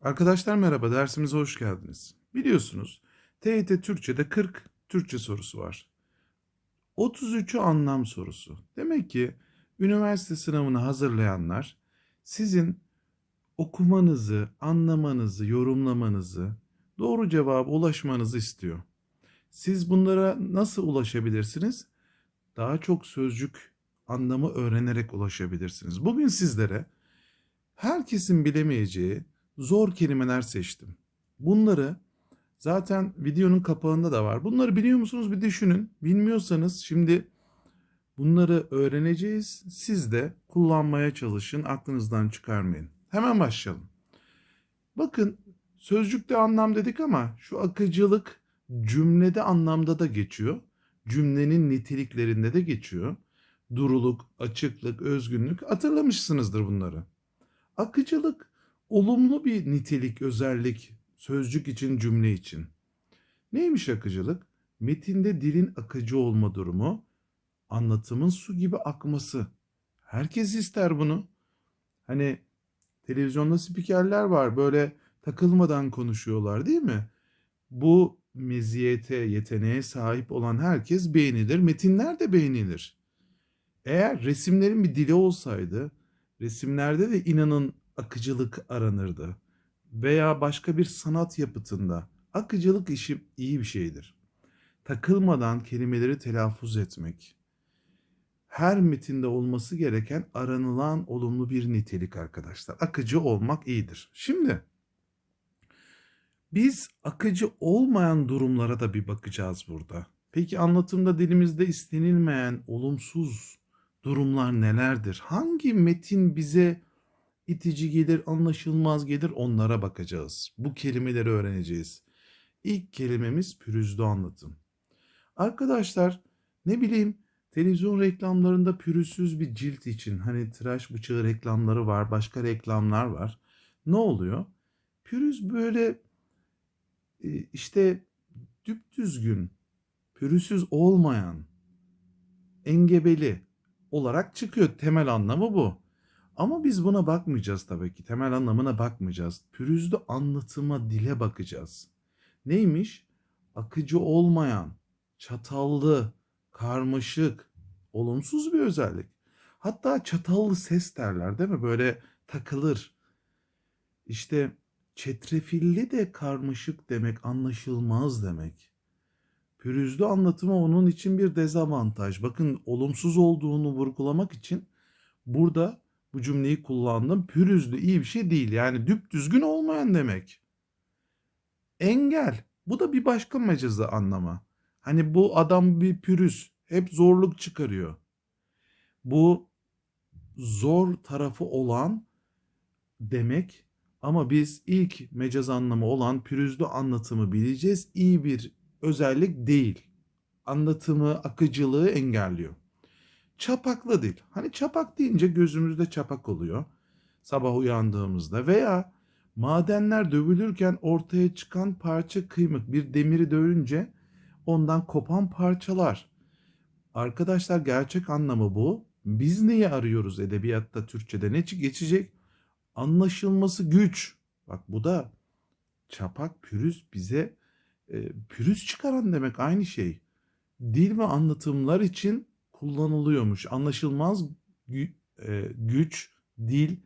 Arkadaşlar merhaba, dersimize hoş geldiniz. Biliyorsunuz TYT Türkçe'de 40 Türkçe sorusu var. 33'ü anlam sorusu. Demek ki üniversite sınavını hazırlayanlar sizin okumanızı, anlamanızı, yorumlamanızı, doğru cevaba ulaşmanızı istiyor. Siz bunlara nasıl ulaşabilirsiniz? Daha çok sözcük anlamı öğrenerek ulaşabilirsiniz. Bugün sizlere herkesin bilemeyeceği zor kelimeler seçtim. Bunları zaten videonun kapağında da var. Bunları biliyor musunuz bir düşünün. Bilmiyorsanız şimdi bunları öğreneceğiz. Siz de kullanmaya çalışın. Aklınızdan çıkarmayın. Hemen başlayalım. Bakın sözcükte anlam dedik ama şu akıcılık cümlede anlamda da geçiyor. Cümlenin niteliklerinde de geçiyor. Duruluk, açıklık, özgünlük hatırlamışsınızdır bunları. Akıcılık olumlu bir nitelik, özellik sözcük için, cümle için. Neymiş akıcılık? Metinde dilin akıcı olma durumu, anlatımın su gibi akması. Herkes ister bunu. Hani televizyonda spikerler var böyle takılmadan konuşuyorlar değil mi? Bu meziyete, yeteneğe sahip olan herkes beğenilir. Metinler de beğenilir. Eğer resimlerin bir dili olsaydı, resimlerde de inanın akıcılık aranırdı. Veya başka bir sanat yapıtında akıcılık işi iyi bir şeydir. Takılmadan kelimeleri telaffuz etmek. Her metinde olması gereken aranılan olumlu bir nitelik arkadaşlar. Akıcı olmak iyidir. Şimdi biz akıcı olmayan durumlara da bir bakacağız burada. Peki anlatımda dilimizde istenilmeyen olumsuz durumlar nelerdir? Hangi metin bize itici gelir, anlaşılmaz gelir onlara bakacağız. Bu kelimeleri öğreneceğiz. İlk kelimemiz pürüzlü anlatım. Arkadaşlar ne bileyim televizyon reklamlarında pürüzsüz bir cilt için hani tıraş bıçağı reklamları var, başka reklamlar var. Ne oluyor? Pürüz böyle e, işte düpdüzgün, pürüzsüz olmayan, engebeli olarak çıkıyor. Temel anlamı bu. Ama biz buna bakmayacağız tabii ki. Temel anlamına bakmayacağız. Pürüzlü anlatıma, dile bakacağız. Neymiş? Akıcı olmayan, çatallı, karmaşık, olumsuz bir özellik. Hatta çatallı ses derler değil mi? Böyle takılır. İşte çetrefilli de karmaşık demek, anlaşılmaz demek. Pürüzlü anlatımı onun için bir dezavantaj. Bakın olumsuz olduğunu vurgulamak için burada bu cümleyi kullandım. Pürüzlü iyi bir şey değil. Yani düzgün olmayan demek. Engel. Bu da bir başka mecazı anlamı. Hani bu adam bir pürüz. Hep zorluk çıkarıyor. Bu zor tarafı olan demek ama biz ilk mecaz anlamı olan pürüzlü anlatımı bileceğiz. İyi bir özellik değil. Anlatımı, akıcılığı engelliyor. Çapaklı dil. Hani çapak deyince gözümüzde çapak oluyor. Sabah uyandığımızda veya madenler dövülürken ortaya çıkan parça kıymık bir demiri dövünce ondan kopan parçalar. Arkadaşlar gerçek anlamı bu. Biz neyi arıyoruz edebiyatta Türkçe'de ne geçecek? Anlaşılması güç. Bak bu da çapak pürüz bize e, pürüz çıkaran demek aynı şey. Dil ve anlatımlar için kullanılıyormuş. Anlaşılmaz gü, e, güç, dil,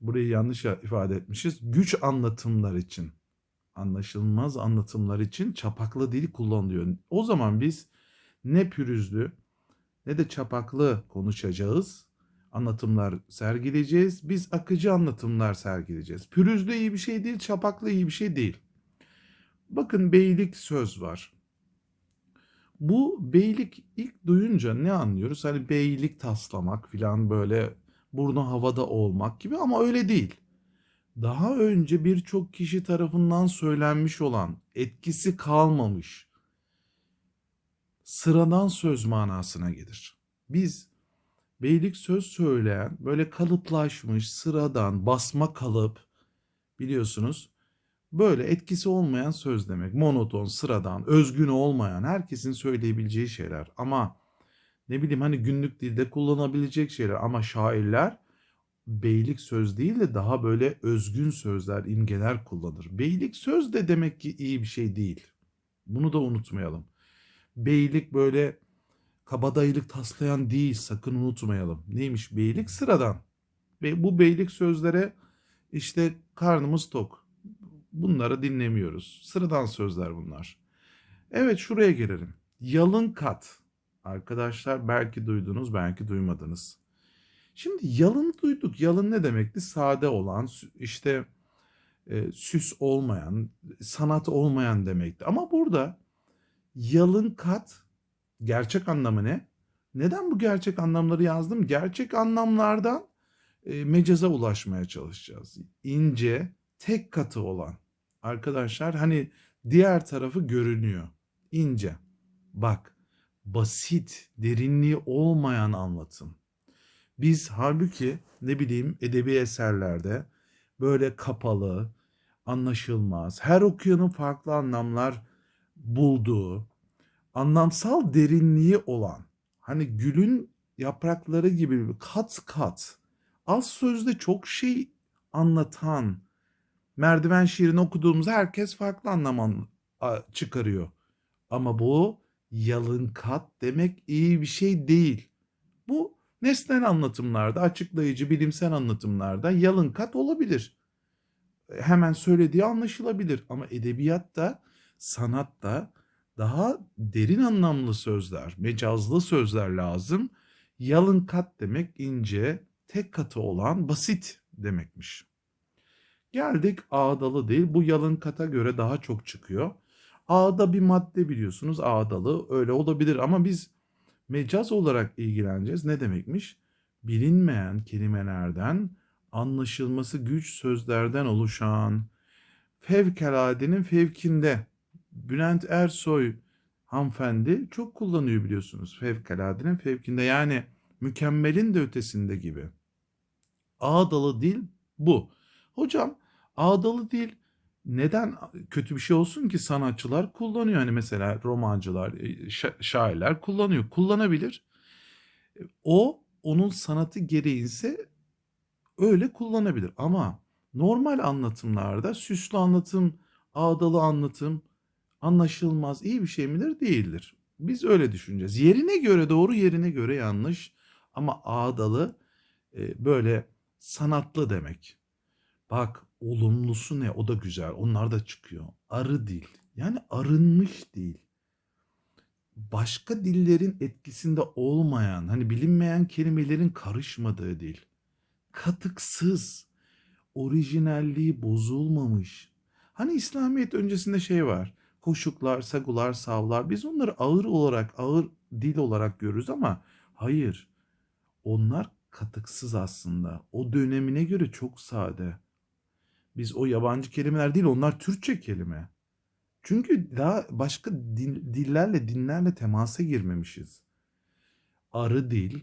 burayı yanlış ifade etmişiz. Güç anlatımlar için, anlaşılmaz anlatımlar için çapaklı dil kullanılıyor. O zaman biz ne pürüzlü ne de çapaklı konuşacağız. Anlatımlar sergileyeceğiz. Biz akıcı anlatımlar sergileyeceğiz. Pürüzlü iyi bir şey değil, çapaklı iyi bir şey değil. Bakın beylik söz var. Bu beylik ilk duyunca ne anlıyoruz? Hani beylik taslamak filan böyle burnu havada olmak gibi ama öyle değil. Daha önce birçok kişi tarafından söylenmiş olan, etkisi kalmamış, sıradan söz manasına gelir. Biz beylik söz söyleyen, böyle kalıplaşmış, sıradan, basma kalıp biliyorsunuz Böyle etkisi olmayan söz demek. Monoton, sıradan, özgün olmayan, herkesin söyleyebileceği şeyler. Ama ne bileyim hani günlük dilde kullanabilecek şeyler. Ama şairler beylik söz değil de daha böyle özgün sözler, imgeler kullanır. Beylik söz de demek ki iyi bir şey değil. Bunu da unutmayalım. Beylik böyle kabadayılık taslayan değil sakın unutmayalım. Neymiş beylik? Sıradan. Ve bu beylik sözlere işte karnımız tok. Bunları dinlemiyoruz. Sıradan sözler bunlar. Evet şuraya gelelim. Yalın kat. Arkadaşlar belki duydunuz belki duymadınız. Şimdi yalın duyduk. Yalın ne demekti? Sade olan, işte e, süs olmayan, sanat olmayan demekti. Ama burada yalın kat gerçek anlamı ne? Neden bu gerçek anlamları yazdım? Gerçek anlamlardan e, mecaza ulaşmaya çalışacağız. İnce, tek katı olan. Arkadaşlar hani diğer tarafı görünüyor. İnce. Bak, basit, derinliği olmayan anlatım. Biz halbuki ne bileyim edebi eserlerde böyle kapalı, anlaşılmaz, her okuyanın farklı anlamlar bulduğu, anlamsal derinliği olan, hani gülün yaprakları gibi kat kat, az sözde çok şey anlatan, merdiven şiirini okuduğumuzda herkes farklı anlam çıkarıyor. Ama bu yalın kat demek iyi bir şey değil. Bu nesnel anlatımlarda, açıklayıcı bilimsel anlatımlarda yalın kat olabilir. Hemen söylediği anlaşılabilir ama edebiyatta, sanatta daha derin anlamlı sözler, mecazlı sözler lazım. Yalın kat demek ince, tek katı olan basit demekmiş. Geldik ağdalı değil. Bu yalın kata göre daha çok çıkıyor. Ağda bir madde biliyorsunuz ağdalı öyle olabilir ama biz mecaz olarak ilgileneceğiz. Ne demekmiş? Bilinmeyen kelimelerden anlaşılması güç sözlerden oluşan fevkaladenin fevkinde. Bülent Ersoy hanımefendi çok kullanıyor biliyorsunuz fevkaladenin fevkinde yani mükemmelin de ötesinde gibi. Ağdalı dil bu. Hocam ağdalı dil neden kötü bir şey olsun ki sanatçılar kullanıyor. Hani mesela romancılar, e, şa- şairler kullanıyor. Kullanabilir. O onun sanatı gereğinse öyle kullanabilir. Ama normal anlatımlarda süslü anlatım, ağdalı anlatım anlaşılmaz iyi bir şey midir? Değildir. Biz öyle düşüneceğiz. Yerine göre doğru, yerine göre yanlış. Ama ağdalı e, böyle sanatlı demek. Bak olumlusu ne? O da güzel. Onlar da çıkıyor. Arı dil. Yani arınmış değil. Başka dillerin etkisinde olmayan, hani bilinmeyen kelimelerin karışmadığı dil. Katıksız, orijinalliği bozulmamış. Hani İslamiyet öncesinde şey var. Koşuklar, sagular, savlar. Biz onları ağır olarak, ağır dil olarak görürüz ama hayır. Onlar katıksız aslında. O dönemine göre çok sade. Biz o yabancı kelimeler değil, onlar Türkçe kelime. Çünkü daha başka dil- dillerle, dinlerle temasa girmemişiz. Arı dil,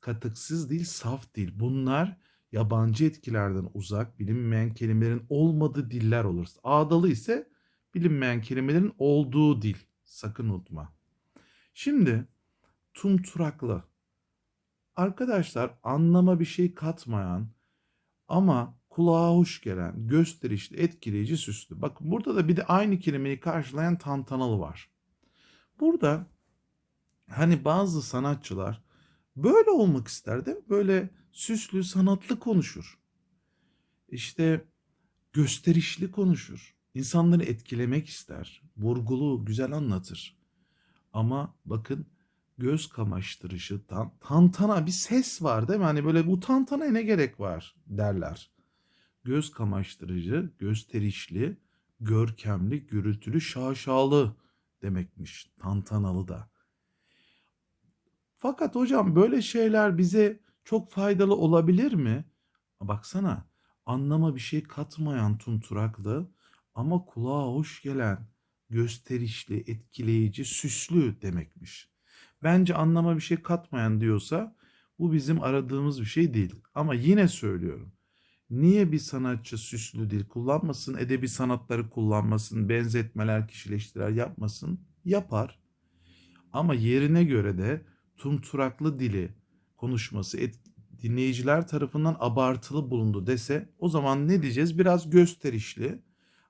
katıksız dil, saf dil. Bunlar yabancı etkilerden uzak, bilinmeyen kelimelerin olmadığı diller olur. Ağdalı ise bilinmeyen kelimelerin olduğu dil. Sakın unutma. Şimdi tumturaklı. Arkadaşlar anlama bir şey katmayan ama kulağa hoş gelen, gösterişli, etkileyici, süslü. Bakın burada da bir de aynı kelimeyi karşılayan tantanalı var. Burada hani bazı sanatçılar böyle olmak ister mi? Böyle süslü, sanatlı konuşur. İşte gösterişli konuşur. İnsanları etkilemek ister. Vurgulu, güzel anlatır. Ama bakın göz kamaştırışı, tan tantana bir ses var değil mi? Hani böyle bu tantanaya ne gerek var derler. Göz kamaştırıcı, gösterişli, görkemli, gürültülü, şaşalı demekmiş. Tantanalı da. Fakat hocam böyle şeyler bize çok faydalı olabilir mi? Baksana anlama bir şey katmayan tumturaklı ama kulağa hoş gelen, gösterişli, etkileyici, süslü demekmiş. Bence anlama bir şey katmayan diyorsa bu bizim aradığımız bir şey değil. Ama yine söylüyorum. Niye bir sanatçı süslü dil kullanmasın, edebi sanatları kullanmasın, benzetmeler, kişileştirer yapmasın? Yapar. Ama yerine göre de tumturaklı dili konuşması, et, dinleyiciler tarafından abartılı bulundu dese o zaman ne diyeceğiz? Biraz gösterişli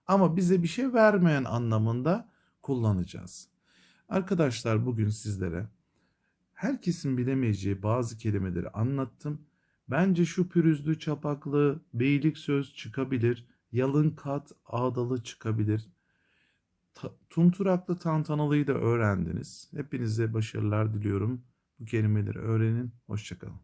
ama bize bir şey vermeyen anlamında kullanacağız. Arkadaşlar bugün sizlere herkesin bilemeyeceği bazı kelimeleri anlattım. Bence şu pürüzlü, çapaklı, beylik söz çıkabilir, yalın kat, ağdalı çıkabilir. Ta- Tumturaklı tantanalıyı da öğrendiniz. Hepinize başarılar diliyorum. Bu kelimeleri öğrenin. Hoşçakalın.